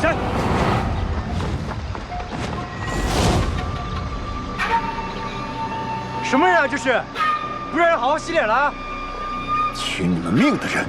山。什么人啊？这是，不让人好好洗脸了啊？取你们命的人！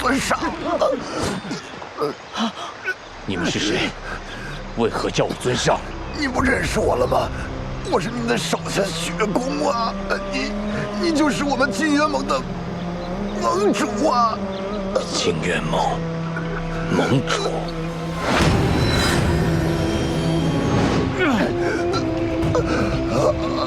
尊上，你们是谁？为何叫我尊上？你不认识我了吗？我是你们的手下血公啊！你，你就是我们金元盟的盟主啊！金元盟盟主。动！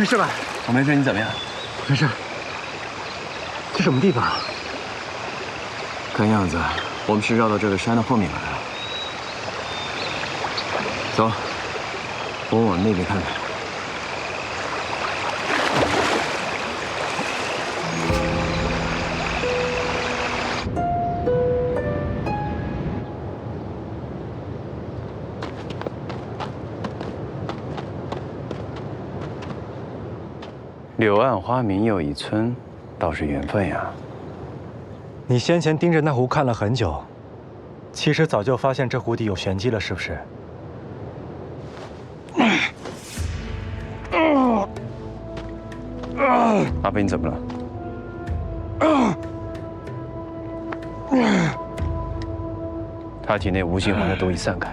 没事吧？我没事，你怎么样？没事。这什么地方？看样子我们是绕到这个山的后面来了。走，我们往那边看看。柳暗花明又一村，倒是缘分呀。你先前盯着那湖看了很久，其实早就发现这湖底有玄机了，是不是？阿飞，你怎么了？他体内无形环的毒已散开，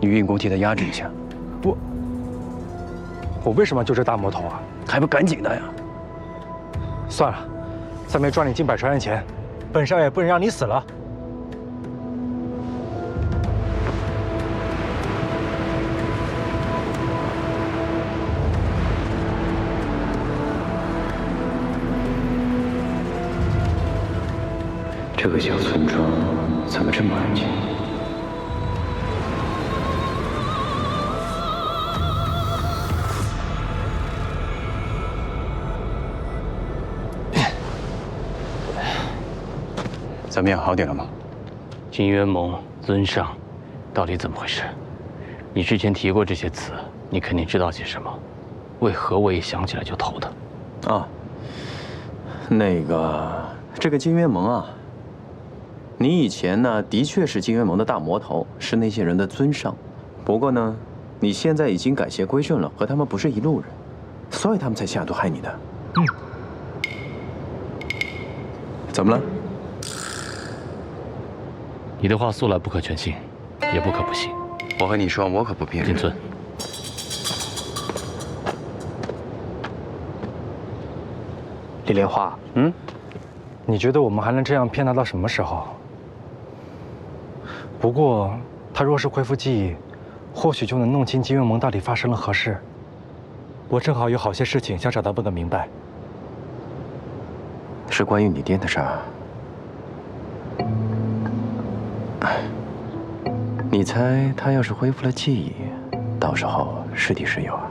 你运功替他压制一下。我，我为什么要救这大魔头啊？还不赶紧的呀！算了，在没抓你进百川院前，本少爷不能让你死了。这个小村庄怎么这么安静？怎么样，好点了吗？金渊盟尊上，到底怎么回事？你之前提过这些词，你肯定知道些什么。为何我一想起来就头疼？啊，那个，这个金渊盟啊，你以前呢的确是金渊盟的大魔头，是那些人的尊上。不过呢，你现在已经改邪归正了，和他们不是一路人，所以他们才下毒害你的。嗯，怎么了？你的话素来不可全信，也不可不信。我和你说，我可不骗人。金尊，李莲花，嗯，你觉得我们还能这样骗他到什么时候？不过，他若是恢复记忆，或许就能弄清金月盟到底发生了何事。我正好有好些事情想找他问个明白。是关于你爹的事儿。你猜他要是恢复了记忆，到时候是敌是友啊？